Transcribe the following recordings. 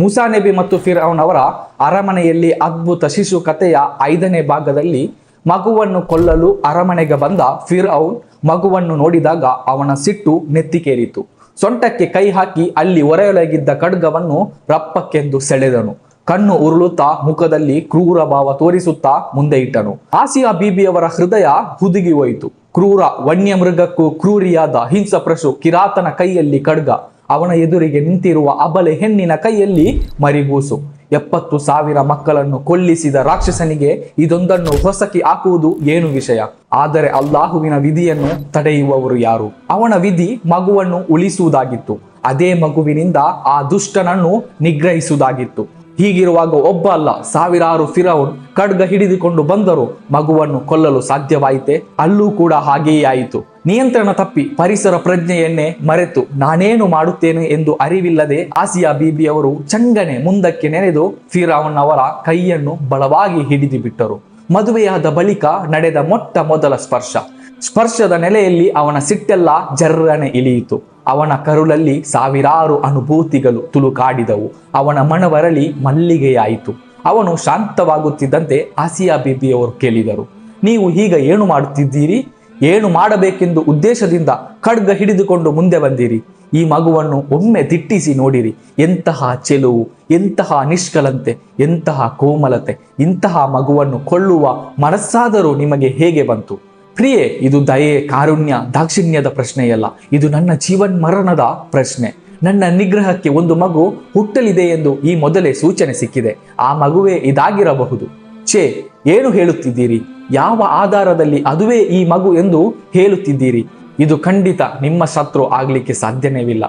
ಮೂಸಾ ನಬಿ ಮತ್ತು ಫಿರ್ ಅವರ ಅರಮನೆಯಲ್ಲಿ ಅದ್ಭುತ ಶಿಶು ಕಥೆಯ ಐದನೇ ಭಾಗದಲ್ಲಿ ಮಗುವನ್ನು ಕೊಲ್ಲಲು ಅರಮನೆಗೆ ಬಂದ ಫಿರ್ ಔನ್ ಮಗುವನ್ನು ನೋಡಿದಾಗ ಅವನ ಸಿಟ್ಟು ನೆತ್ತಿಕೇರಿತು. ಸೊಂಟಕ್ಕೆ ಕೈ ಹಾಕಿ ಅಲ್ಲಿ ಒರೆಯೊಳಗಿದ್ದ ಖಡ್ಗವನ್ನು ರಪ್ಪಕ್ಕೆಂದು ಸೆಳೆದನು. ಕಣ್ಣು ಉರುಳುತ್ತಾ ಮುಖದಲ್ಲಿ ಕ್ರೂರ ಭಾವ ತೋರಿಸುತ್ತಾ ಮುಂದೆ ಇಟ್ಟನು. ಆಸಿಯಾ ಬೀಬಿಯವರ ಹೃದಯ ಹುದುಗಿ ಹೋಯಿತು. ಕ್ರೂರ ವನ್ಯ ಮೃಗಕ್ಕೂ ಕ್ರೂರಿಯಾದ ಹಿಂಸಪ್ರಶು ಕಿರಾತನ ಕೈಯಲ್ಲಿ ಖಡ್ಗ. ಅವನ ಎದುರಿಗೆ ನಿಂತಿರುವ ಅಬಲೆ ಹೆಣ್ಣಿನ ಕೈಯಲ್ಲಿ ಮರಿಗೂಸು ಎಪ್ಪತ್ತು ಸಾವಿರ ಮಕ್ಕಳನ್ನು ಕೊಲ್ಲಿಸಿದ ರಾಕ್ಷಸನಿಗೆ ಇದೊಂದನ್ನು ಹೊಸಕಿ ಹಾಕುವುದು ಏನು ವಿಷಯ? ಆದರೆ ಅಲ್ಲಾಹುವಿನ ವಿಧಿಯನ್ನು ತಡೆಯುವವರು ಯಾರು? ಅವನ ವಿಧಿ ಮಗುವನ್ನು ಉಳಿಸುವುದಾಗಿತ್ತು. ಅದೇ ಮಗುವಿನಿಂದ ಆ ದುಷ್ಟನನ್ನು ನಿಗ್ರಹಿಸುವುದಾಗಿತ್ತು. ಹೀಗಿರುವಾಗ ಒಬ್ಬ ಅಲ್ಲ, ಸಾವಿರಾರು ಫಿರೌನ್ ಖಡ್ಗ ಹಿಡಿದುಕೊಂಡು ಬಂದರು. ಮಗುವನ್ನು ಕೊಲ್ಲಲು ಸಾಧ್ಯವಾಯಿತೆ? ಅಲ್ಲೂ ಕೂಡ ಹಾಗೆಯೇ ಆಯಿತು. ನಿಯಂತ್ರಣ ತಪ್ಪಿ ಪರಿಸರ ಪ್ರಜ್ಞೆಯನ್ನೇ ಮರೆತು ನಾನೇನು ಮಾಡುತ್ತೇನೆ ಎಂದು ಅರಿವಿಲ್ಲದೆ ಆಸಿಯಾ ಬೀಬಿಯವರು ಚಂಗನೆ ಮುಂದಕ್ಕೆ ನೆನೆದು ಫಿರಾವನ್ ಅವರ ಕೈಯನ್ನು ಬಲವಾಗಿ ಹಿಡಿದು ಬಿಟ್ಟರು. ಮದುವೆಯಾದ ಬಳಿಕ ನಡೆದ ಮೊಟ್ಟ ಮೊದಲ ಸ್ಪರ್ಶ. ಸ್ಪರ್ಶದ ನೆಲೆಯಲ್ಲಿ ಅವನ ಸಿಟ್ಟೆಲ್ಲ ಜರ್ರನೆ ಇಳಿಯಿತು. ಅವನ ಕರುಳಲ್ಲಿ ಸಾವಿರಾರು ಅನುಭೂತಿಗಳು ತುಳುಕಾಡಿದವು. ಅವನ ಮನವರಲಿ ಮಲ್ಲಿಗೆಯಾಯಿತು. ಅವನು ಶಾಂತವಾಗುತ್ತಿದ್ದಂತೆ ಆಸಿಯಾ ಬೀಬಿಯವರು ಕೇಳಿದರು. ನೀವು ಈಗ ಏನು ಮಾಡುತ್ತಿದ್ದೀರಿ? ಏನು ಮಾಡಬೇಕೆಂದು ಉದ್ದೇಶದಿಂದ ಖಡ್ಗ ಹಿಡಿದುಕೊಂಡು ಮುಂದೆ ಬಂದಿರಿ. ಈ ಮಗುವನ್ನು ಒಮ್ಮೆ ದಿಟ್ಟಿಸಿ ನೋಡಿರಿ. ಎಂತಹ ಚೆಲುವು, ಎಂತಹ ನಿಷ್ಕಲಂತೆ ಎಂತಹ ಕೋಮಲತೆ, ಇಂತಹ ಮಗುವನ್ನು ಕೊಳ್ಳುವ ಮನಸ್ಸಾದರೂ ನಿಮಗೆ ಹೇಗೆ ಬಂತು? ಪ್ರಿಯೆ, ಇದು ದಯೆ, ಕಾರುಣ್ಯ, ದಾಕ್ಷಿಣ್ಯದ ಪ್ರಶ್ನೆಯಲ್ಲ. ಇದು ನನ್ನ ಜೀವನ್ ಮರಣದ ಪ್ರಶ್ನೆ. ನನ್ನ ನಿಗ್ರಹಕ್ಕೆ ಒಂದು ಮಗು ಹುಟ್ಟಲಿದೆ ಎಂದು ಈ ಮೊದಲೇ ಸೂಚನೆ ಸಿಕ್ಕಿದೆ. ಆ ಮಗುವೇ ಇದಾಗಿರಬಹುದು. ಛೇ ಏನು ಹೇಳುತ್ತಿದ್ದೀರಿ? ಯಾವ ಆಧಾರದಲ್ಲಿ ಅದುವೇ ಈ ಮಗು ಎಂದು ಹೇಳುತ್ತಿದ್ದೀರಿ? ಇದು ಖಂಡಿತ ನಿಮ್ಮ ಶತ್ರು ಆಗ್ಲಿಕ್ಕೆ ಸಾಧ್ಯನೇವಿಲ್ಲ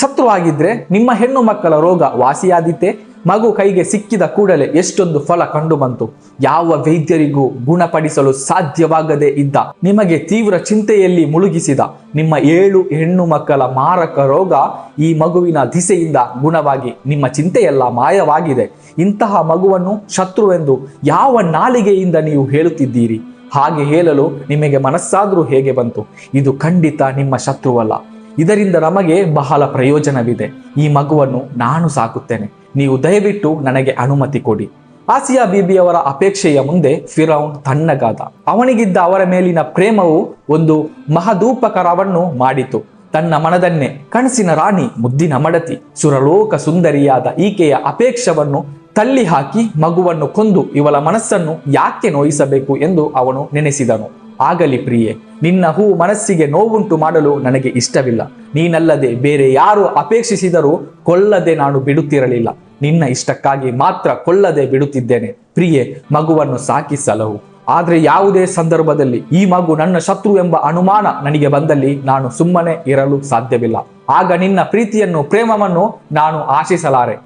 ಶತ್ರು ಆಗಿದ್ರೆ ನಿಮ್ಮ ಹೆಣ್ಣು ಮಕ್ಕಳ ರೋಗ ವಾಸಿಯಾದಿತ್ತೆ ಮಗು ಕೈಗೆ ಸಿಕ್ಕಿದ ಕೂಡಲೇ ಎಷ್ಟೊಂದು ಫಲ ಕಂಡು ಬಂತು. ಯಾವ ವೈದ್ಯರಿಗೂ ಗುಣಪಡಿಸಲು ಸಾಧ್ಯವಾಗದೇ ಇದ್ದ. ನಿಮಗೆ ತೀವ್ರ ಚಿಂತೆಯಲ್ಲಿ ಮುಳುಗಿಸಿದ. ನಿಮ್ಮ ಏಳು ಹೆಣ್ಣು ಮಕ್ಕಳ ಮಾರಕ ರೋಗ ಈ ಮಗುವಿನ ದಿಸೆಯಿಂದ ಗುಣವಾಗಿ ನಿಮ್ಮ ಚಿಂತೆಯೆಲ್ಲ ಮಾಯವಾಗಿದೆ. ಇಂತಹ ಮಗುವನ್ನು ಶತ್ರುವೆಂದು ಯಾವ ನಾಲಿಗೆಯಿಂದ ನೀವು ಹೇಳುತ್ತಿದ್ದೀರಿ? ಹಾಗೆ ಹೇಳಲು ನಿಮಗೆ ಮನಸ್ಸಾದರೂ ಹೇಗೆ ಬಂತು? ಇದು ಖಂಡಿತ ನಿಮ್ಮ ಶತ್ರುವಲ್ಲ. ಇದರಿಂದ ನಮಗೆ ಬಹಳ ಪ್ರಯೋಜನವಿದೆ. ಈ ಮಗುವನ್ನು ನಾನು ಸಾಕುತ್ತೇನೆ. ನೀವು ದಯವಿಟ್ಟು ನನಗೆ ಅನುಮತಿ ಕೊಡಿ. ಆಸಿಯಾ ಬೀಬಿಯವರ ಅಪೇಕ್ಷೆಯ ಮುಂದೆ ಫಿರೌನ್ ತಣ್ಣಗಾದ ಅವನಿಗಿದ್ದ ಅವರ ಮೇಲಿನ ಪ್ರೇಮವು ಒಂದು ಮಹದೂಪಕರವನ್ನು ಮಾಡಿತು. ತನ್ನ ಮನದನ್ನೇ ಕನಸಿನ ರಾಣಿ ಮುದ್ದಿನ ಮಡತಿ, ಸುರಲೋಕ ಸುಂದರಿಯಾದ ಈಕೆಯ ಅಪೇಕ್ಷವನ್ನು ತಳ್ಳಿ ಹಾಕಿ ಮಗುವನ್ನು ಕೊಂದು ಇವಳ ಮನಸ್ಸನ್ನು ಯಾಕೆ ನೋಯಿಸಬೇಕು ಎಂದು ಅವನು ನೆನೆಸಿದನು. ಆಗಲಿ ಪ್ರಿಯೆ, ನಿನ್ನ ಹೂ ಮನಸ್ಸಿಗೆ ನೋವುಂಟು ಮಾಡಲು ನನಗೆ ಇಷ್ಟವಿಲ್ಲ. ನೀನಲ್ಲದೆ ಬೇರೆ ಯಾರು ಅಪೇಕ್ಷಿಸಿದರೂ ಕೊಲ್ಲದೆ ನಾನು ಬಿಡುತ್ತಿರಲಿಲ್ಲ. ನಿನ್ನ ಇಷ್ಟಕ್ಕಾಗಿ ಮಾತ್ರ ಕೊಲ್ಲದೆ ಬಿಡುತ್ತಿದ್ದೇನೆ. ಪ್ರಿಯೆ, ಮಗುವನ್ನು ಸಾಕಿ ಆದರೆ ಆದ್ರೆ ಯಾವುದೇ ಸಂದರ್ಭದಲ್ಲಿ ಈ ಮಗು ನನ್ನ ಶತ್ರು ಎಂಬ ಅನುಮಾನ ನನಗೆ ಬಂದಲ್ಲಿ ನಾನು ಸುಮ್ಮನೆ ಇರಲು ಸಾಧ್ಯವಿಲ್ಲ. ಆಗ ನಿನ್ನ ಪ್ರೀತಿಯನ್ನು, ಪ್ರೇಮವನ್ನು ನಾನು ಆಶಿಸಲಾರೆ.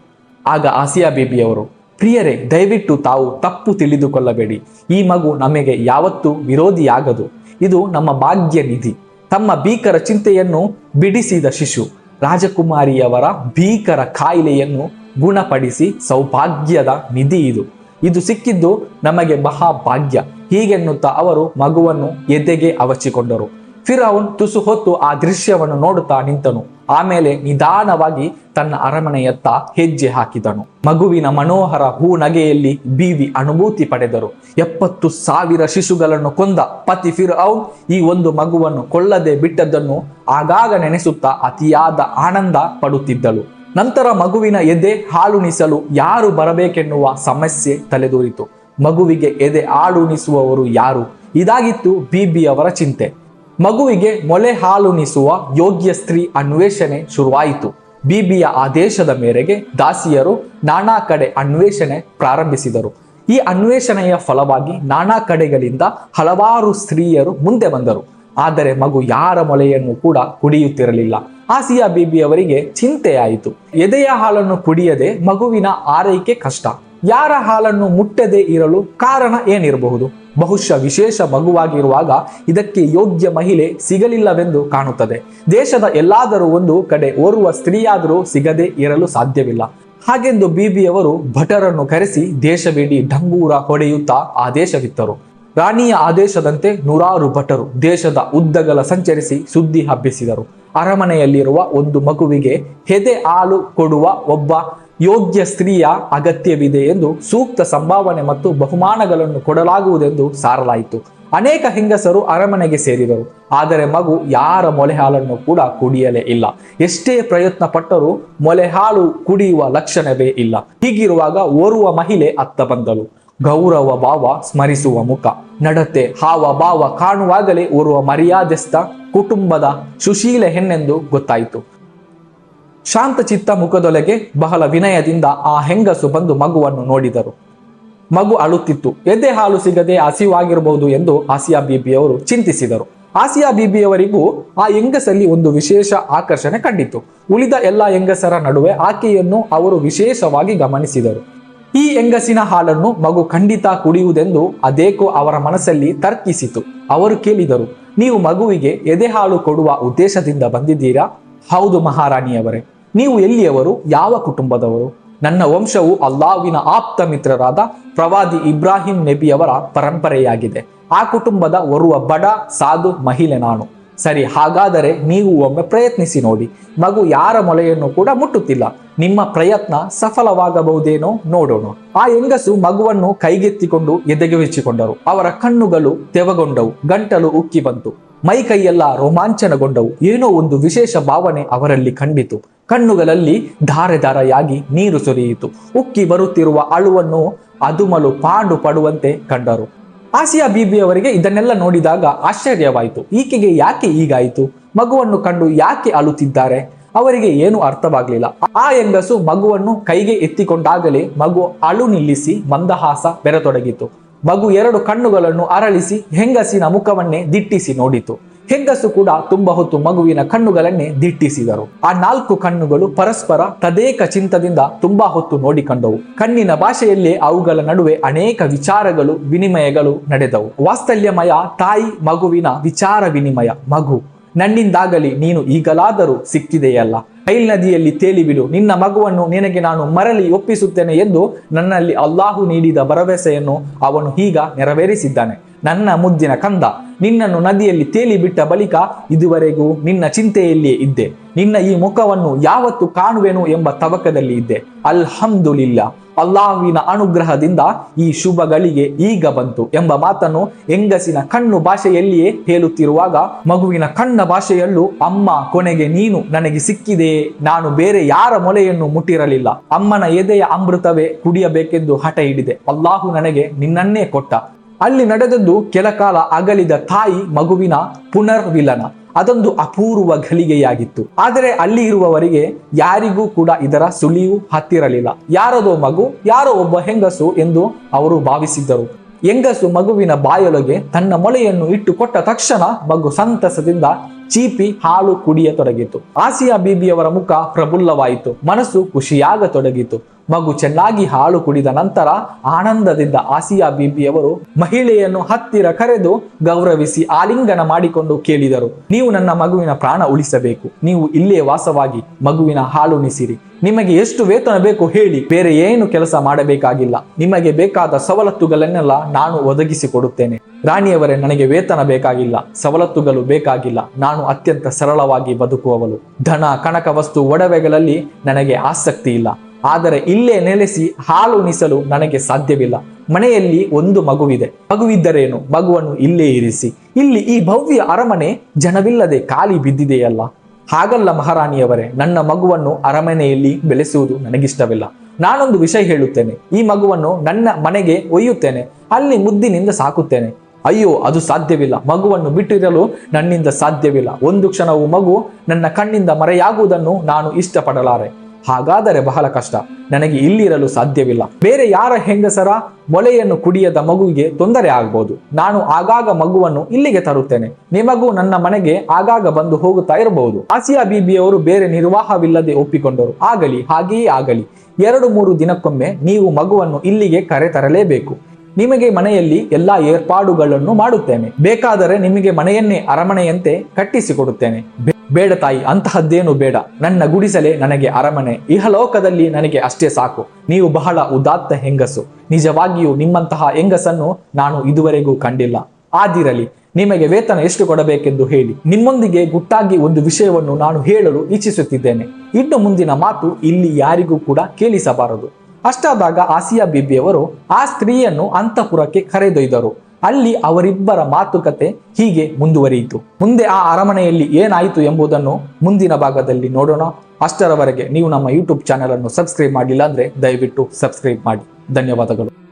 ಆಗ ಆಸಿಯಾ ಬೇಬಿಯವರು ಪ್ರಿಯರೇ, ದಯವಿಟ್ಟು ತಾವು ತಪ್ಪು ತಿಳಿದುಕೊಳ್ಳಬೇಡಿ. ಈ ಮಗು ನಮಗೆ ಯಾವತ್ತೂ ವಿರೋಧಿಯಾಗದು. ಇದು ನಮ್ಮ ಭಾಗ್ಯ ನಿಧಿ. ತಮ್ಮ ಭೀಕರ ಚಿಂತೆಯನ್ನು ಬಿಡಿಸಿದ ಶಿಶು, ರಾಜಕುಮಾರಿಯವರ ಭೀಕರ ಕಾಯಿಲೆಯನ್ನು ಗುಣಪಡಿಸಿ ಸೌಭಾಗ್ಯದ ನಿಧಿ ಇದು. ಇದು ಸಿಕ್ಕಿದ್ದು ನಮಗೆ ಮಹಾಭಾಗ್ಯ. ಹೀಗೆನ್ನುತ್ತಾ ಅವರು ಮಗುವನ್ನು ಎದೆಗೆ ಅವಚಿಕೊಂಡರು. ಫಿರೌನ್ ತುಸು ಹೊತ್ತು ಆ ದೃಶ್ಯವನ್ನು ನೋಡುತ್ತಾ ನಿಂತನು. ಆಮೇಲೆ ನಿಧಾನವಾಗಿ ತನ್ನ ಅರಮನೆಯತ್ತ ಹೆಜ್ಜೆ ಹಾಕಿದನು. ಮಗುವಿನ ಮನೋಹರ ಹೂ ನಗೆಯಲ್ಲಿ ಬೀವಿ ಅನುಭೂತಿ ಪಡೆದರು. ಎಪ್ಪತ್ತು ಸಾವಿರ ಶಿಶುಗಳನ್ನು ಕೊಂದ ಪತಿ ಫಿರೌನ್ ಈ ಒಂದು ಮಗುವನ್ನು ಕೊಳ್ಳದೆ ಬಿಟ್ಟದ್ದನ್ನು ಆಗಾಗ ನೆನೆಸುತ್ತಾ ಅತಿಯಾದ ಆನಂದ ಪಡುತ್ತಿದ್ದಳು. ನಂತರ ಮಗುವಿನ ಎದೆ ಹಾಲುಣಿಸಲು ಯಾರು ಬರಬೇಕೆನ್ನುವ ಸಮಸ್ಯೆ ತಲೆದೂರಿತು. ಮಗುವಿಗೆ ಎದೆ ಹಾಲುಣಿಸುವವರು ಯಾರು? ಇದಾಗಿತ್ತು ಬಿಬಿಯವರ ಚಿಂತೆ. ಮಗುವಿಗೆ ಮೊಲೆ ಹಾಲುಣಿಸುವ ಯೋಗ್ಯ ಸ್ತ್ರೀ ಅನ್ವೇಷಣೆ ಶುರುವಾಯಿತು. ಬಿಬಿಯ ಆದೇಶದ ಮೇರೆಗೆ ದಾಸಿಯರು ನಾನಾ ಕಡೆ ಅನ್ವೇಷಣೆ ಪ್ರಾರಂಭಿಸಿದರು. ಈ ಅನ್ವೇಷಣೆಯ ಫಲವಾಗಿ ನಾನಾ ಕಡೆಗಳಿಂದ ಹಲವಾರು ಸ್ತ್ರೀಯರು ಮುಂದೆ ಬಂದರು. ಆದರೆ ಮಗು ಯಾರ ಮೊಲೆಯನ್ನು ಕೂಡ ಕುಡಿಯುತ್ತಿರಲಿಲ್ಲ. ಆಸಿಯಾ ಬಿಬಿಯವರಿಗೆ ಚಿಂತೆಯಾಯಿತು. ಎದೆಯ ಹಾಲನ್ನು ಕುಡಿಯದೆ ಮಗುವಿನ ಆರೈಕೆ ಕಷ್ಟ. ಯಾರ ಹಾಲನ್ನು ಮುಟ್ಟದೆ ಇರಲು ಕಾರಣ ಏನಿರಬಹುದು? ಬಹುಶಃ ವಿಶೇಷ ಮಗುವಾಗಿರುವಾಗ ಇದಕ್ಕೆ ಯೋಗ್ಯ ಮಹಿಳೆ ಸಿಗಲಿಲ್ಲವೆಂದು ಕಾಣುತ್ತದೆ. ದೇಶದ ಎಲ್ಲಾದರೂ ಒಂದು ಕಡೆ ಓರ್ವ ಸ್ತ್ರೀಯಾದರೂ ಸಿಗದೆ ಇರಲು ಸಾಧ್ಯವಿಲ್ಲ. ಹಾಗೆಂದು ಬಿಬಿಯವರು ಭಟರನ್ನು ಕರೆಸಿ ದೇಶವಿಡೀ ಡಂಗೂರ ಹೊಡೆಯುತ್ತಾ ಆದೇಶವಿತ್ತರು. ರಾಣಿಯ ಆದೇಶದಂತೆ ನೂರಾರು ಭಟರು ದೇಶದ ಉದ್ದಗಲ ಸಂಚರಿಸಿ ಸುದ್ದಿ ಹಬ್ಬಿಸಿದರು. ಅರಮನೆಯಲ್ಲಿರುವ ಒಂದು ಮಗುವಿಗೆ ಹೆದೆ ಹಾಲು ಕೊಡುವ ಒಬ್ಬ ಯೋಗ್ಯ ಸ್ತ್ರೀಯ ಅಗತ್ಯವಿದೆ ಎಂದು ಸೂಕ್ತ ಸಂಭಾವನೆ ಮತ್ತು ಬಹುಮಾನಗಳನ್ನು ಕೊಡಲಾಗುವುದೆಂದು ಸಾರಲಾಯಿತು. ಅನೇಕ ಹೆಂಗಸರು ಅರಮನೆಗೆ ಸೇರಿದರು. ಆದರೆ ಮಗು ಯಾರ ಮೊಲೆ ಹಾಲನ್ನು ಕೂಡ ಕುಡಿಯಲೇ ಇಲ್ಲ. ಎಷ್ಟೇ ಪ್ರಯತ್ನ ಪಟ್ಟರೂ ಮೊಲೆ ಹಾಲು ಕುಡಿಯುವ ಲಕ್ಷಣವೇ ಇಲ್ಲ. ಹೀಗಿರುವಾಗ ಓರ್ವ ಮಹಿಳೆ ಅತ್ತ ಬಂದಳು. ಗೌರವ ಭಾವ ಸ್ಮರಿಸುವ ಮುಖ. ನಡತೆ, ಹಾವ, ಭಾವ ಕಾಣುವಾಗಲೇ ಓರ್ವ ಮರ್ಯಾದೆಸ್ತ ಕುಟುಂಬದ ಸುಶೀಲ ಹೆಣ್ಣೆಂದು ಗೊತ್ತಾಯಿತು. ಶಾಂತಚಿತ್ತ ಮುಖದೊಳಗೆ ಬಹಳ ವಿನಯದಿಂದ ಆ ಹೆಂಗಸು ಬಂದು ಮಗುವನ್ನು ನೋಡಿದರು. ಮಗು ಅಳುತ್ತಿತ್ತು. ಎದೆ ಹಾಲು ಸಿಗದೆ ಹಸಿವಾಗಿರಬಹುದು ಎಂದು ಆಸಿಯಾ ಬೀಬಿಯವರು ಚಿಂತಿಸಿದರು. ಆಸಿಯಾ ಬೀಬಿಯವರಿಗೂ ಆ ಹೆಂಗಸಲ್ಲಿ ಒಂದು ವಿಶೇಷ ಆಕರ್ಷಣೆ ಕಂಡಿತು. ಉಳಿದ ಎಲ್ಲ ಹೆಂಗಸರ ನಡುವೆ ಆಕೆಯನ್ನು ಅವರು ವಿಶೇಷವಾಗಿ ಗಮನಿಸಿದರು. ಈ ಹೆಂಗಸಿನ ಹಾಲನ್ನು ಮಗು ಖಂಡಿತ ಕುಡಿಯುವುದೆಂದು ಅದೇಕೋ ಅವರ ಮನಸ್ಸಲ್ಲಿ ತರ್ಕಿಸಿತು. ಅವರು ಕೇಳಿದರು, ನೀವು ಮಗುವಿಗೆ ಎದೆ ಹಾಲು ಕೊಡುವ ಉದ್ದೇಶದಿಂದ ಬಂದಿದ್ದೀರಾ? ಹೌದು ಮಹಾರಾಣಿಯವರೇ, ನೀವು ಎಲ್ಲಿಯವರು? ಯಾವ ಕುಟುಂಬದವರು? ನನ್ನ ವಂಶವು ಅಲ್ಲಾವಿನ ಆಪ್ತ ಮಿತ್ರರಾದ ಪ್ರವಾದಿ ಇಬ್ರಾಹಿಂ ನಬಿಯವರ ಪರಂಪರೆಯಾಗಿದೆ. ಆ ಕುಟುಂಬದ ಓರ್ವ ಬಡ, ಸಾಧು, ಮಹಿಳೆ ನಾನು. ಸರಿ, ಹಾಗಾದರೆ ನೀವು ಒಮ್ಮೆ ಪ್ರಯತ್ನಿಸಿ ನೋಡಿ. ಮಗು ಯಾರ ಮೊಲೆಯನ್ನು ಕೂಡ ಮುಟ್ಟುತ್ತಿಲ್ಲ. ನಿಮ್ಮ ಪ್ರಯತ್ನ ಸಫಲವಾಗಬಹುದೇನೋ ನೋಡೋಣ. ಆ ಹೆಂಗಸು ಮಗುವನ್ನು ಕೈಗೆತ್ತಿಕೊಂಡು ಎದೆಗೆವಿಸಿಕೊಂಡರು ಅವರ ಕಣ್ಣುಗಳು ತೆವಗೊಂಡವು, ಗಂಟಲು ಉಕ್ಕಿ ಬಂತು. ಮೈ ಕೈಯೆಲ್ಲ ರೋಮಾಂಚನಗೊಂಡವು. ಏನೋ ಒಂದು ವಿಶೇಷ ಭಾವನೆ ಅವರಲ್ಲಿ ಕಂಡಿತು. ಕಣ್ಣುಗಳಲ್ಲಿ ಧಾರೆ ಧಾರೆಯಾಗಿ ನೀರು ಸುರಿಯಿತು. ಉಕ್ಕಿ ಬರುತ್ತಿರುವ ಅಳುವನ್ನು ಅದುಮಲು ಪಾಂಡು ಪಡುವಂತೆ ಕಂಡರು. ಆಸಿಯಾ ಬೀಬಿಯವರಿಗೆ ಇದನ್ನೆಲ್ಲ ನೋಡಿದಾಗ ಆಶ್ಚರ್ಯವಾಯಿತು. ಈಕೆಗೆ ಯಾಕೆ ಹೀಗಾಯಿತು? ಮಗುವನ್ನು ಕಂಡು ಯಾಕೆ ಅಳುತ್ತಿದ್ದಾರೆ? ಅವರಿಗೆ ಏನು ಅರ್ಥವಾಗಲಿಲ್ಲ. ಆ ಹೆಂಗಸು ಮಗುವನ್ನು ಕೈಗೆ ಎತ್ತಿಕೊಂಡಾಗಲೇ ಮಗು ಅಳು ನಿಲ್ಲಿಸಿ ಮಂದಹಾಸ ಬೆರತೊಡಗಿತು. ಮಗು ಎರಡು ಕಣ್ಣುಗಳನ್ನು ಅರಳಿಸಿ ಹೆಂಗಸಿನ ಮುಖವನ್ನೇ ದಿಟ್ಟಿಸಿ ನೋಡಿತು. ಹೆಂಗಸು ಕೂಡ ತುಂಬ ಹೊತ್ತು ಮಗುವಿನ ಕಣ್ಣುಗಳನ್ನೇ ದಿಟ್ಟಿಸಿದರು. ಆ ನಾಲ್ಕು ಕಣ್ಣುಗಳು ಪರಸ್ಪರ ತದೇಕ ಚಿಂತದಿಂದ ತುಂಬಾ ಹೊತ್ತು ನೋಡಿಕೊಂಡವು. ಕಣ್ಣಿನ ಭಾಷೆಯಲ್ಲೇ ಅವುಗಳ ನಡುವೆ ಅನೇಕ ವಿಚಾರಗಳು, ವಿನಿಮಯಗಳು ನಡೆದವು. ವಾಸ್ತಲ್ಯಮಯ ತಾಯಿ ಮಗುವಿನ ವಿಚಾರ ವಿನಿಮಯ. ಮಗು, ನನ್ನಿಂದಾಗಲಿ ನೀನು ಈಗಲಾದರೂ ಸಿಕ್ಕಿದೆಯಲ್ಲ. ಕೈಲ್ ನದಿಯಲ್ಲಿ ತೇಲಿಬಿಡು. ನಿನ್ನ ಮಗುವನ್ನು ನಿನಗೆ ನಾನು ಮರಳಿ ಒಪ್ಪಿಸುತ್ತೇನೆ ಎಂದು ನನ್ನಲ್ಲಿ ಅಲ್ಲಾಹು ನೀಡಿದ ಭರವಸೆಯನ್ನು ಅವನು ಈಗ ನೆರವೇರಿಸಿದ್ದಾನೆ. ನನ್ನ ಮುದ್ದಿನ ಕಂದ ನಿನ್ನನ್ನು ನದಿಯಲ್ಲಿ ತೇಲಿ ಬಿಟ್ಟ ಬಳಿಕ ಇದುವರೆಗೂ ನಿನ್ನ ಚಿಂತೆಯಲ್ಲಿಯೇ ಇದ್ದೆ. ನಿನ್ನ ಈ ಮುಖವನ್ನು ಯಾವತ್ತು ಕಾಣುವೆನು ಎಂಬ ತವಕದಲ್ಲಿ ಇದ್ದೆ. ಅಲ್ಹಮ್ದುಲಿಲ್ಲ. ಅಲ್ಲಾಹುವಿನ ಅನುಗ್ರಹದಿಂದ ಈ ಶುಭಗಳಿಗೆ ಈಗ ಬಂತು ಎಂಬ ಮಾತನ್ನು ಹೆಂಗಸಿನ ಕಣ್ಣು ಭಾಷೆಯಲ್ಲಿಯೇ ಹೇಳುತ್ತಿರುವಾಗ ಮಗುವಿನ ಕಣ್ಣ ಭಾಷೆಯಲ್ಲೂ, ಅಮ್ಮ, ಕೊನೆಗೆ ನೀನು ನನಗೆ ಸಿಕ್ಕಿದೆ. ನಾನು ಬೇರೆ ಯಾರ ಮೊಲೆಯನ್ನು ಮುಟ್ಟಿರಲಿಲ್ಲ. ಅಮ್ಮನ ಎದೆಯ ಅಮೃತವೇ ಕುಡಿಯಬೇಕೆಂದು ಹಠ ಹಿಡಿದೆ. ಅಲ್ಲಾಹು ನನಗೆ ನಿನ್ನನ್ನೇ ಕೊಟ್ಟ. ಅಲ್ಲಿ ನಡೆದದ್ದು ಕೆಲ ಕಾಲ ಅಗಲಿದ ತಾಯಿ ಮಗುವಿನ ಪುನರ್ವಿಲನ. ಅದೊಂದು ಅಪೂರ್ವ ಘಳಿಗೆಯಾಗಿತ್ತು. ಆದರೆ ಅಲ್ಲಿ ಇರುವವರಿಗೆ ಯಾರಿಗೂ ಕೂಡ ಇದರ ಸುಳಿವು ಹತ್ತಿರಲಿಲ್ಲ. ಯಾರದೋ ಮಗು, ಯಾರೋ ಒಬ್ಬ ಹೆಂಗಸು ಎಂದು ಅವರು ಭಾವಿಸಿದ್ದರು. ಹೆಂಗಸು ಮಗುವಿನ ಬಾಯೊಳಗೆ ತನ್ನ ಮೊಳೆಯನ್ನು ಇಟ್ಟು ಕೊಟ್ಟ ತಕ್ಷಣ ಮಗು ಸಂತಸದಿಂದ ಚೀಪಿ ಹಾಲು ಕುಡಿಯತೊಡಗಿತು. ಆಸಿಯಾ ಬೀಬಿಯವರ ಮುಖ ಪ್ರಬುಲ್ಲವಾಯಿತು. ಮನಸ್ಸು ಖುಷಿಯಾಗತೊಡಗಿತು. ಮಗು ಚೆನ್ನಾಗಿ ಹಾಲು ಕುಡಿದ ನಂತರ ಆನಂದದಿಂದ ಆಸಿಯಾ ಬಿಬಿಯವರು ಮಹಿಳೆಯನ್ನು ಹತ್ತಿರ ಕರೆದು ಗೌರವಿಸಿ ಆಲಿಂಗನ ಮಾಡಿಕೊಂಡು ಕೇಳಿದರು, ನೀವು ನನ್ನ ಮಗುವಿನ ಪ್ರಾಣ ಉಳಿಸಬೇಕು. ನೀವು ಇಲ್ಲೇ ವಾಸವಾಗಿ ಮಗುವಿನ ಹಾಲುಣಿಸಿರಿ ನಿಮಗೆ ಎಷ್ಟು ವೇತನ ಬೇಕು ಹೇಳಿ. ಬೇರೆ ಏನು ಕೆಲಸ ಮಾಡಬೇಕಾಗಿಲ್ಲ. ನಿಮಗೆ ಬೇಕಾದ ಸವಲತ್ತುಗಳನ್ನೆಲ್ಲ ನಾನು ಒದಗಿಸಿಕೊಡುತ್ತೇನೆ. ರಾಣಿಯವರೇ, ನನಗೆ ವೇತನ ಬೇಕಾಗಿಲ್ಲ. ಸವಲತ್ತುಗಳು ಬೇಕಾಗಿಲ್ಲ. ನಾನು ಅತ್ಯಂತ ಸರಳವಾಗಿ ಬದುಕುವವಳು. ಧನ ಕನಕ ವಸ್ತು ಒಡವೆಗಳಲ್ಲಿ ನನಗೆ ಆಸಕ್ತಿ ಇಲ್ಲ. ಆದರೆ ಇಲ್ಲೇ ನೆಲೆಸಿ ಹಾಲು ಉಣಿಸಲು ನನಗೆ ಸಾಧ್ಯವಿಲ್ಲ. ಮನೆಯಲ್ಲಿ ಒಂದು ಮಗುವಿದೆ. ಮಗುವಿದ್ದರೇನು? ಮಗುವನ್ನು ಇಲ್ಲೇ ಇರಿಸಿ. ಇಲ್ಲಿ ಈ ಭವ್ಯ ಅರಮನೆ ಜನವಿಲ್ಲದೆ ಖಾಲಿ ಬಿದ್ದಿದೆಯಲ್ಲ? ಹಾಗಲ್ಲ ಮಹಾರಾಣಿಯವರೇ, ನನ್ನ ಮಗುವನ್ನು ಅರಮನೆಯಲ್ಲಿ ಬೆಳೆಸುವುದು ನನಗಿಷ್ಟವಿಲ್ಲ. ನಾನೊಂದು ವಿಷಯ ಹೇಳುತ್ತೇನೆ. ಈ ಮಗುವನ್ನು ನನ್ನ ಮನೆಗೆ ಒಯ್ಯುತ್ತೇನೆ. ಅಲ್ಲಿ ಮುದ್ದಿನಿಂದ ಸಾಕುತ್ತೇನೆ. ಅಯ್ಯೋ, ಅದು ಸಾಧ್ಯವಿಲ್ಲ. ಮಗುವನ್ನು ಬಿಟ್ಟಿರಲು ನನ್ನಿಂದ ಸಾಧ್ಯವಿಲ್ಲ. ಒಂದು ಕ್ಷಣವು ಮಗು ನನ್ನ ಕಣ್ಣಿಂದ ಮರೆಯಾಗುವುದನ್ನು ನಾನು ಇಷ್ಟಪಡಲಾರೆ. ಹಾಗಾದರೆ ಬಹಳ ಕಷ್ಟ. ನನಗೆ ಇಲ್ಲಿರಲು ಸಾಧ್ಯವಿಲ್ಲ. ಬೇರೆ ಯಾರ ಹೆಂಗಸರ ಮೊಲೆಯನ್ನು ಕುಡಿಯದ ಮಗುವಿಗೆ ತೊಂದರೆ ಆಗಬಹುದು ನಾನು ಆಗಾಗ ಮಗುವನ್ನು ಇಲ್ಲಿಗೆ ತರುತ್ತೇನೆ. ನಿಮಗೂ ನನ್ನ ಮನೆಗೆ ಆಗಾಗ ಬಂದು ಹೋಗುತ್ತಾ ಇರಬಹುದು. ಆಸಿಯಾ ಬೀಬಿಯವರು ಬೇರೆ ನಿರ್ವಾಹವಿಲ್ಲದೆ ಒಪ್ಪಿಕೊಂಡರು. ಆಗಲಿ, ಹಾಗೆಯೇ ಆಗಲಿ. ಎರಡು ಮೂರು ದಿನಕ್ಕೊಮ್ಮೆ ನೀವು ಮಗುವನ್ನು ಇಲ್ಲಿಗೆ ಕರೆ ತರಲೇಬೇಕು ನಿಮಗೆ ಮನೆಯಲ್ಲಿ ಎಲ್ಲಾ ಏರ್ಪಾಡುಗಳನ್ನು ಮಾಡುತ್ತೇನೆ. ಬೇಕಾದರೆ ನಿಮಗೆ ಮನೆಯನ್ನೇ ಅರಮನೆಯಂತೆ ಕಟ್ಟಿಸಿಕೊಡುತ್ತೇನೆ. ಬೇಡ ತಾಯಿ, ಅಂತಹದ್ದೇನು ಬೇಡ. ನನ್ನ ಗುಡಿಸಲೇ ನನಗೆ ಅರಮನೆ. ಇಹಲೋಕದಲ್ಲಿ ನನಗೆ ಅಷ್ಟೇ ಸಾಕು. ನೀವು ಬಹಳ ಉದಾತ್ತ ಹೆಂಗಸು. ನಿಜವಾಗಿಯೂ ನಿಮ್ಮಂತಹ ಹೆಂಗಸನ್ನು ನಾನು ಇದುವರೆಗೂ ಕಂಡಿಲ್ಲ. ಆದಿರಲಿ, ನಿಮಗೆ ವೇತನ ಎಷ್ಟು ಕೊಡಬೇಕೆಂದು ಹೇಳಿ. ನಿಮ್ಮೊಂದಿಗೆ ಗುಟ್ಟಾಗಿ ಒಂದು ವಿಷಯವನ್ನು ನಾನು ಹೇಳಲು ಇಚ್ಛಿಸುತ್ತಿದ್ದೇನೆ. ಇನ್ನು ಮುಂದಿನ ಮಾತು ಇಲ್ಲಿ ಯಾರಿಗೂ ಕೂಡ ಕೇಳಿಸಬಾರದು. ಅಷ್ಟಾದಾಗ ಆಸಿಯಾ ಬಿಬಿಯವರು ಆ ಸ್ತ್ರೀಯನ್ನು ಅಂತಃಪುರಕ್ಕೆ ಕರೆದೊಯ್ದರು. ಅಲ್ಲಿ ಅವರಿಬ್ಬರ ಮಾತುಕತೆ ಹೀಗೆ ಮುಂದುವರಿಯಿತು. ಮುಂದೆ ಆ ಅರಮನೆಯಲ್ಲಿ ಏನಾಯಿತು ಎಂಬುದನ್ನು ಮುಂದಿನ ಭಾಗದಲ್ಲಿ ನೋಡೋಣ. ಅಷ್ಟರವರೆಗೆ ನೀವು ನಮ್ಮ ಯೂಟ್ಯೂಬ್ ಚಾನೆಲ್ ಅನ್ನು ಸಬ್ಸ್ಕ್ರೈಬ್ ಮಾಡಿಲ್ಲ ಅಂದ್ರೆ ದಯವಿಟ್ಟು ಸಬ್ಸ್ಕ್ರೈಬ್ ಮಾಡಿ. ಧನ್ಯವಾದಗಳು.